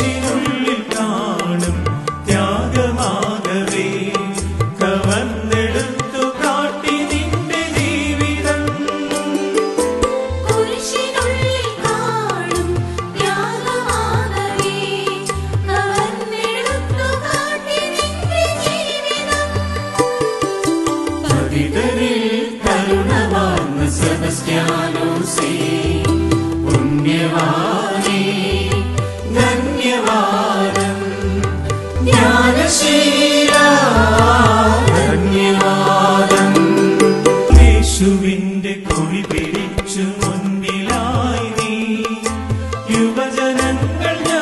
മനസ്സിനുള്ളിൽ കാണും. ത്യാഗമാകവേ കവർന്നെടുത്തു കാട്ടി നിന്റെ ജീവിതം. കുരിശിനുള്ളിൽ കാണും ത്യാഗമാകവേ കവർന്നെടുത്തു കാട്ടി നിന്റെ ജീവിതം. പവിതരിൽ കരുണ വാർന്ന സെബസ്റ്റ്യാനോസേ പുണ്യവാ ഭജനങ്ങൾ